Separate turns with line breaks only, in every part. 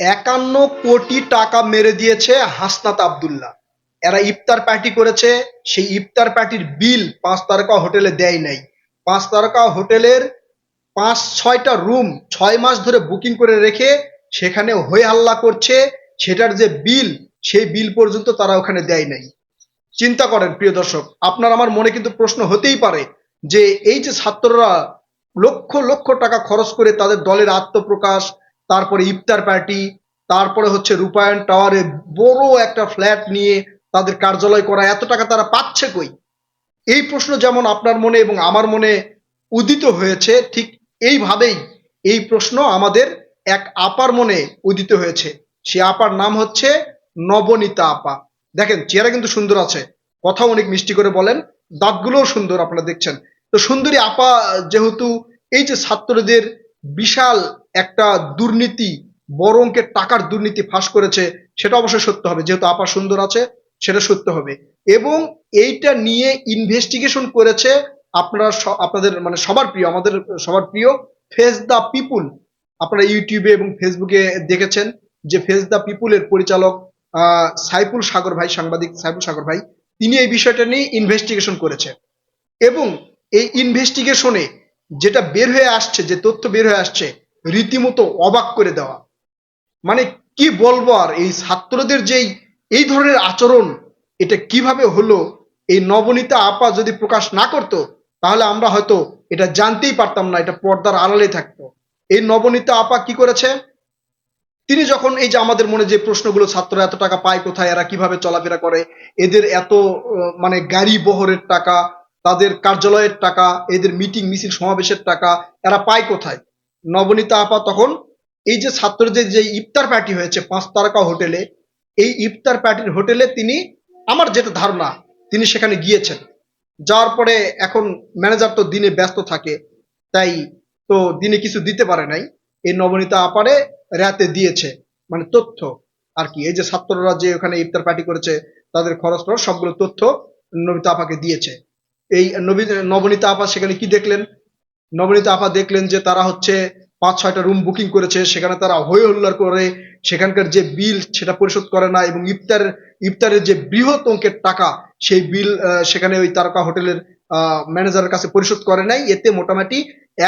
একান্ন কোটি টাকা মেরে দিয়েছে হাসনাত আবদুল্লাহ। এরা ইফতার পার্টি করেছে, সেই ইফতার পার্টির বিল পাঁচ তারকা হোটেলে দেয় নাই। পাঁচ তারকা হোটেলের পাঁচ, ছয়টা রুম ছয় মাস ধরে বুকিং করে রেখে সেখানে হয়ে হাল্লা করছে, সেটার যে বিল, সেই বিল পর্যন্ত তারা ওখানে দেয় নাই। চিন্তা করেন, প্রিয় দর্শক, আপনার আমার মনে কিন্তু প্রশ্ন হতেই পারে যে এই যে ছাত্ররা লক্ষ লক্ষ টাকা খরচ করে তাদের দলের আত্মপ্রকাশ তারপরে ইফতার পার্টি, তারপরে হচ্ছে রূপায়ণ টাওয়ারে বড় একটা ফ্ল্যাট নিয়ে তাদের কার্যালয় করা, এত টাকা তারা পাচ্ছে কই? এই প্রশ্ন যেমন আপনার মনে এবং আমার মনে উদিত হয়েছে, ঠিক এইভাবেই এই প্রশ্ন আমাদের এক আপার মনে উদিত হয়েছে। সে আপার নাম হচ্ছে নবনীতা আপা। দেখেন, চেহারা কিন্তু সুন্দর আছে কথা অনেক মিষ্টি করে বলেন, দাঁতগুলোও সুন্দর আপনারা দেখছেন। তো সুন্দরী আপা যেহেতু এই যে ছাত্রদের বিশাল একটা দুর্নীতি বড় অঙ্কের টাকার দুর্নীতি ফাঁস করেছে, সেটা অবশ্যই সত্য হবে। যেহেতু আপা সুন্দর আছে, সেটা সত্য হবে। এবং এইটা নিয়ে ইনভেস্টিগেশন করেছে আপনারা আপনাদের মানে সবার প্রিয়, আমাদের সবার প্রিয় ফেস দ্য পিপুল আপনারা ইউটিউবে এবং ফেসবুকে দেখেছেন যে ফেস দ্য পিপুলের পরিচালক সাইফুল সাগর ভাই, সাংবাদিক সাইফুল সাগর ভাই, তিনি এই বিষয়টা নিয়ে ইনভেস্টিগেশন করেছে। এবং এই ইনভেস্টিগেশনে যেটা বের হয়ে আসছে, যে তথ্য বের হয়ে আসছে রীতিমতো অবাক করে দেওয়া। মানে কি বলব আর, এই ছাত্রদের যেই, এই ধরনের আচরণ, এটা কীভাবে হলো, এই নবনীতা আপা যদি প্রকাশ না করতো, তাহলে আমরা হয়তো এটা জানতেই পারতাম না, এটা পর্দার আড়ালে থাকতো। এই নবনীতা আপা কি করেছে? তিনি যখন এই যে আমাদের মনে যে প্রশ্নগুলো, ছাত্ররা এত টাকা পায় কোথায়, এরা কীভাবে চলাফেরা করে, এদের এত মানে গাড়ি বহরের টাকা, তাদের কার্যালয়ের টাকা, এদের মিটিং মিছিল সমাবেশের টাকা, এরা পায় কোথায়? নবনীতা আপা তখন এই যে ছাত্রদের যে ইফতার পার্টি হয়েছে, পাঁচ তারকা হোটেলে, এই ইফতার পার্টির হোটেলে তিনি আমার যেটা ধারণা, তিনি সেখানে গিয়েছেন। যাওয়ার পরে এখন ম্যানেজার তো দিনে ব্যস্ত থাকে, তাই তো দিনে কিছু দিতে পারে নাই। এই নবনীতা আপারে রাতে দিয়েছে মানে তথ্য আর কি। এই যে ছাত্ররা যে ওখানে ইফতার পার্টি করেছে, তাদের খরচ খরচ সবগুলো তথ্য নবিতা আপাকে দিয়েছে। এই নবী- নবনীতা আপা সেখানে কি দেখলেন? নবনীতা আপা দেখলেন যে তারা হচ্ছে পাঁচ, ছয়টা রুম বুকিং করেছে, সেখানে তারা হই হল্লার করে সেখানকার যে বিল সেটা পরিশোধ করে না এবং ইফতার, ইফতারের যে বৃহৎ অঙ্কের টাকা সেই বিল সেখানে ওই তারকা হোটেলের ম্যানেজারের কাছে পরিশোধ করে নাই। এতে মোটামুটি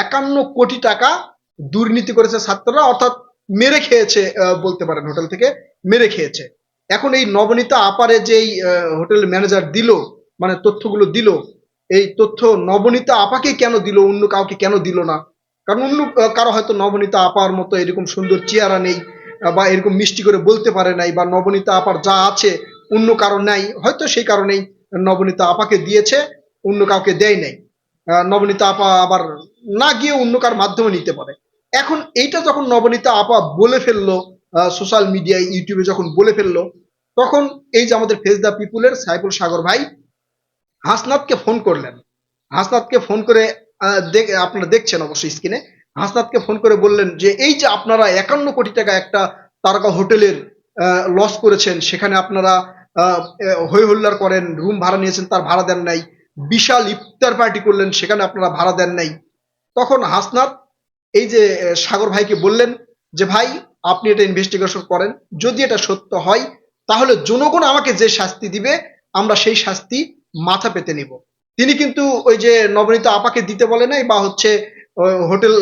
একান্ন কোটি টাকা দুর্নীতি করেছে ছাত্ররা, অর্থাৎ মেরে খেয়েছে বলতে পারেন হোটেল থেকে, মেরে খেয়েছে। এখন এই নবনীতা আপারে যেই হোটেল ম্যানেজার দিল মানে তথ্যগুলো দিল এই তথ্য নবনীতা আপাকে কেন দিল, অন্য কাউকে কেন দিল না? কারণ অন্য কারও হয়তো নবনীতা আপার মতো এরকম সুন্দর চেহারা নেই বা এরকম মিষ্টি করে বলতে পারে নাই, বা নবনীতা আপার যা আছে অন্য কারও নাই, হয়তো সেই কারণেই নবনীতা আপাকে দিয়েছে, অন্য কাউকে দেয় নাই। নবনীতা আপা আবার না গিয়ে অন্য কার মাধ্যমে নিতে পারে। এখন এইটা যখন নবনীতা আপা বলে ফেলল সোশ্যাল মিডিয়ায় ইউটিউবে যখন বলে ফেলল, তখন এই যে আমাদের ফেস দ্য পিপুলের সাইফুল সাগর ভাই হাসনাতকে ফোন করলেন। হাসনাতকে ফোন করে আপনারা দেখছেন অবশ্যই স্ক্রিনে। হাসনাতকে ফোন করে বললেন যে, এই যে আপনারা একান্ন কোটি টাকা একটা তারকা হোটেলের লস করেছেন, সেখানে আপনারা হই হল্লার করেন রুম ভাড়া নিয়েছেন, তার ভাড়া দেন নাই, বিশাল ইফতার পার্টি করলেন, সেখানে আপনারা ভাড়া দেন নাই। তখন হাসনাত এই যে সাগর ভাইকে বললেন যে, ভাই, আপনি এটা ইনভেস্টিগেশন করেন। যদি এটা সত্য হয়, তাহলে জনগণ আমাকে যে শাস্তি দিবে, আমরা সেই শাস্তি মাথা পেতে নিব। তিনি কিন্তু ওই যে নবনীত আপাকে দিতে বলে নাই বা হচ্ছে হোটেল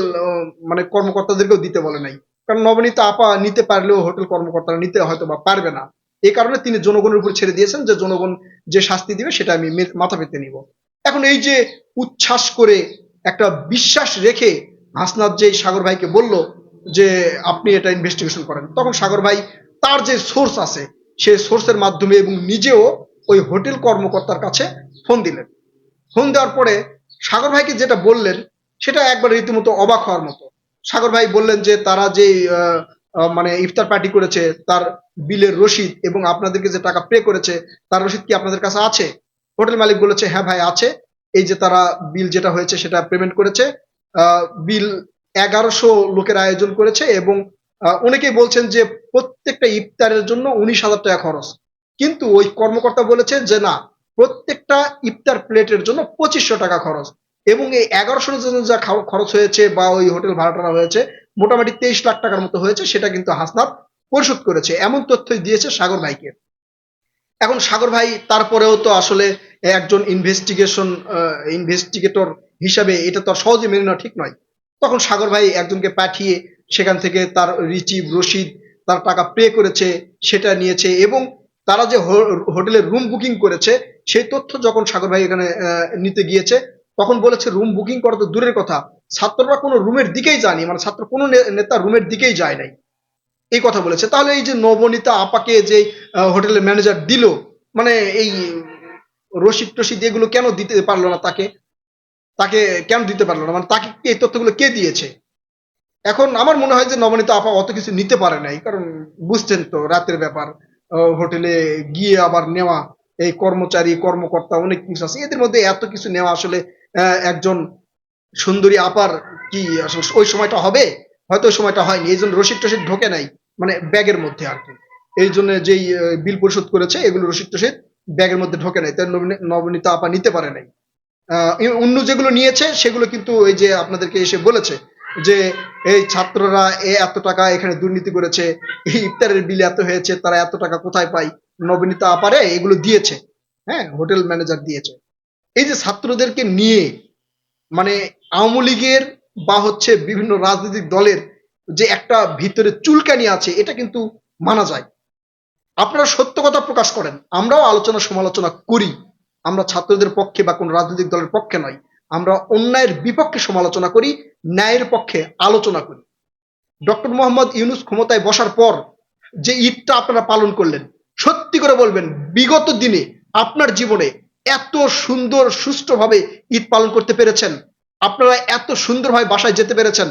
মানে কর্মকর্তাদেরকেও দিতে বলে নাই। কারণ নবনীত আপা নিতে পারলেও হোটেল কর্মকর্তারা নিতে হয়তো বা পারবে না। এই কারণে তিনি জনগণের উপর ছেড়ে দিয়েছেন যে জনগণ যে শাস্তি দিবে সেটা আমি মাথা পেতে নিব। এখন এই যে উচ্ছ্বাস করে একটা বিশ্বাস রেখে হাসনাত যে সাগর ভাইকে বলল যে আপনি এটা ইনভেস্টিগেশন করেন, তখন সাগর ভাই তার যে সোর্স আছে, সে সোর্সের মাধ্যমে এবং নিজেও ওই হোটেল কর্মকর্তার কাছে ফোন দিলেন। ফোন দেওয়ার পরে সাগর ভাইকে যেটা বললেন, সেটা একবার রীতিমতো অবাক হওয়ার মতো। সাগর ভাই বললেন যে, তারা যে মানে ইফতার পার্টি করেছে, তার বিলের রসিদ এবং আপনাদেরকে যে টাকা পে করেছে, তার রসিদ কি আপনাদের কাছে আছে? হোটেল মালিক বলেছে হ্যাঁ ভাই, আছে। এই যে তারা বিল যেটা হয়েছে, সেটা পেমেন্ট করেছে। বিল এগারোশো লোকের আয়োজন করেছে এবং অনেকেই বলছেন যে, প্রত্যেকটা ইফতারের জন্য উনিশ হাজার টাকা খরচ। কিন্তু ওই কর্মকর্তা বলেছেন যে না, প্রত্যেকটা ইফতার প্লেটের জন্য পঁচিশশো টাকা খরচ। এবং এই এগারোশোর জন্য যা খরচ হয়েছে বা ওই হোটেল ভাড়াটা হয়েছে, মোটামুটি তেইশ লাখ টাকার মতো হয়েছে, সেটা কিন্তু হাসনাত পরিশোধ করেছে। এমন তথ্যই দিয়েছে সাগর ভাইকে। এখন সাগর ভাই তারপরেও তো আসলে একজন ইনভেস্টিগেশন ইনভেস্টিগেটর হিসাবে এটা তো সহজে মেনে নেওয়া ঠিক নয়। তখন সাগর ভাই একজনকে পাঠিয়ে সেখান থেকে তার রিচিভ রসিদ তার টাকা পে করেছে, সেটা নিয়েছে এবং তারা যে হো- হোটেলের রুম বুকিং করেছে, সেই তথ্য যখন সাগর ভাই এখানে নিতে গিয়েছে, তখন বলেছে রুম বুকিং করা তো দূরের কথা। ছাত্ররা কোনো রুমের দিকেই যায়নি মানে ছাত্র কোনো নেতা রুমের দিকেই যায় নাই। এই কথা বলেছে। তাহলে এই যে নবনীতা আপাকে যে হোটেলের ম্যানেজার দিল মানে এই রসিদ টসিদ এগুলো কেন দিতে পারল না তাকে? তাকে কেন দিতে পারল না? মানে তাকে এই তথ্যগুলো কে দিয়েছে? এখন আমার মনে হয় যে নবনীতা আপা অত কিছু নিতে পারে নাই, কারণ বুঝছেন তো রাতের ব্যাপার। হোটেলে গিয়ে আবার নেওয়া, এই কর্মচারী, কর্মকর্তা অনেক কিছু আছে। এদের মধ্যে এত কিছু নেওয়া আসলে একজন সুন্দরী আপার কি ওই সময়টা হবে? হয়তো ওই সময়টা হয়নি। এই জন্য রসিদ টসিদ ঢোকে নাই মানে ব্যাগের মধ্যে আর কি। এই জন্য যেই বিল পরিশোধ করেছে, এগুলো রসিদ টসিদ ব্যাগের মধ্যে ঢোকে নাই। তাই নবনী- নবনীতা আপা নিতে পারে নাই। অন্য যেগুলো নিয়েছে, সেগুলো কিন্তু এই যে আপনাদেরকে এসে বলেছে যে এই ছাত্ররা এ এত টাকা এখানে দুর্নীতি করেছে, এই ইফতারের বিল এত হয়েছে, তারা এত টাকা কোথায় পায়? নবনীতা আপারে এগুলো দিয়েছে। হ্যাঁ হোটেল ম্যানেজার দিয়েছে। এই যে ছাত্রদেরকে নিয়ে মানে আওয়ামী লীগের বা হচ্ছে বিভিন্ন রাজনৈতিক দলের যে একটা ভিতরে চুলকানি আছে, এটা কিন্তু মানা যায়। আপনারা সত্য কথা প্রকাশ করেন। আমরাও আলোচনা সমালোচনা করি। আমরা ছাত্রদের পক্ষে বা কোন রাজনৈতিক দলের পক্ষে নয়। আমরা অন্যায়ের বিপক্ষে সমালোচনা করি, ন্যায়ের পক্ষে আলোচনা করি। ডক্টর মোহাম্মদ ইউনুস ক্ষমতায় বসার পর যে ঈদটা আপনারা পালন করলেন, সত্যি করে বলবেন, বিগত দিনে আপনার জীবনে এত সুন্দর, সুষ্ঠুভাবে ঈদ পালন করতে পেরেছেন। আপনারা এত সুন্দরভাবে বাসায় যেতে পেরেছেন।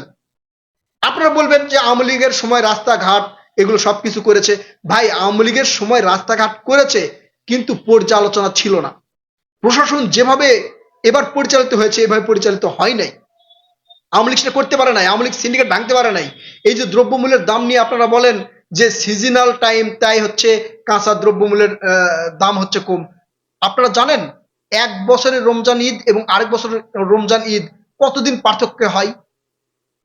আপনারা বলবেন যে আওয়ামী লীগের সময় রাস্তাঘাট, এগুলো সবকিছু করেছে। ভাই, আওয়ামী লীগের সময় রাস্তাঘাট করেছে, কিন্তু পর্যালোচনা ছিল না। প্রশাসন যেভাবে এবার পরিচালিত হয়েছে, এভাবে পরিচালিত হয় নাই। আওয়ামী লীগ সেটা করতে পারে নাই, আওয়ামী লীগ সিন্ডিকেট ভাঙতে পারে নাই। এই যে দ্রব্যমূল্যের দাম নিয়ে আপনারা বলেন যে সিজনাল টাইম তাই হচ্ছে কাঁচা দ্রব্যমূল্যের দাম হচ্ছে কম। আপনারা জানেন, এক বছরের রমজান ঈদ এবং আরেক বছরের রমজান ঈদ কতদিন পার্থক্য হয়?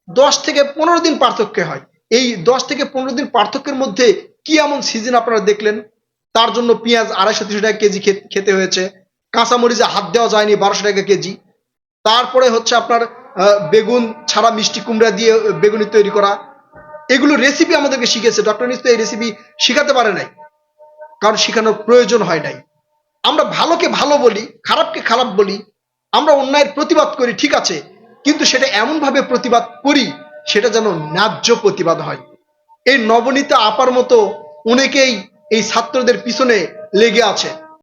দশ থেকে পনেরো দিন পার্থক্য হয়। এই দশ থেকে পনেরো দিন পার্থক্যের মধ্যে কি এমন সিজন আপনারা দেখলেন? তার জন্য পেঁয়াজ আড়াইশো তিনশো টাকা কেজি খেতে হয়েছে। কাঁচামরিচে হাত দেওয়া যায়নি বারোশো টাকা কেজি। তারপরে হচ্ছে আপনার বেগুন, ছাড়া মিষ্টি কুমড়া দিয়ে বেগুনি তৈরি করা। এগুলো রেসিপি আমাদেরকে শিখেছে ডক্টর নিস তো এই রেসিপি শিখাতে পারে নাই। কারণ শেখানোর প্রয়োজন হয় নাই। আমরা ভালোকে ভালো বলি, খারাপকে খারাপ বলি, আমরা অন্যায়ের প্রতিবাদ করি, ঠিক আছে। কিন্তু সেটা এমনভাবে প্রতিবাদ করি, সেটা যেন ন্যায্য প্রতিবাদ হয়। এই নবনীতা আপার মতো অনেকেই এই ছাত্রদের পিছনে লেগে আছে।